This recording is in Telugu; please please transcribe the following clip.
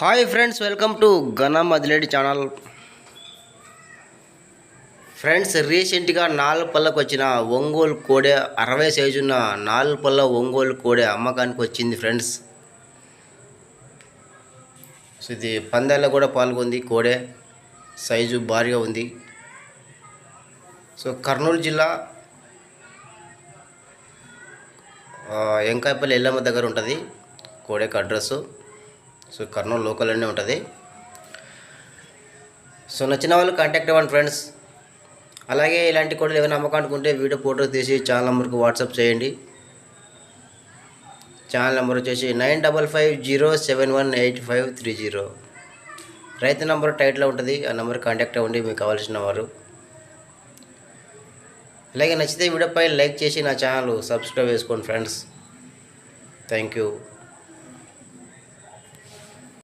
హాయ్ ఫ్రెండ్స్ వెల్కమ్ టు ఘన మదిలేడి ఛానల్. ఫ్రెండ్స్ రీసెంట్గా నాలుగు పళ్ళకు వచ్చిన ఒంగోలు కోడె అరవై సైజు ఉన్న నాలుగు పళ్ళ ఒంగోలు కోడె అమ్మకానికి వచ్చింది ఫ్రెండ్స్. సో ఇది పందాల్లో కూడా పాల్గొంది కోడె సైజు భారీగా ఉంది. సో కర్నూలు జిల్లా ఎంకాయపల్లి ఎల్లమ్మ దగ్గర ఉంటుంది కోడెకి అడ్రస్సు. సో కర్నూలు లోకల్లోనే ఉంటుంది. సో నచ్చిన వాళ్ళు కాంటాక్ట్ అవ్వండి ఫ్రెండ్స్ అలాగే ఇలాంటి కూడా ఏమైనా అమ్మకానుకుంటే వీడియో ఫోటో తీసి ఛానల్ నెంబర్కి వాట్సాప్ చేయండి. ఛానల్ నెంబర్ వచ్చేసి nine double five zero seven one eight five three zero రైతు నెంబర్ టైట్లో ఉంటుంది. ఆ నెంబర్ కాంటాక్ట్ అవ్వండి. మీకు కావాల్సిన వారు. అలాగే నచ్చితే వీడియోపై లైక్ చేసి నా ఛానల్ సబ్స్క్రైబ్ చేసుకోండి ఫ్రెండ్స్ థ్యాంక్ యూ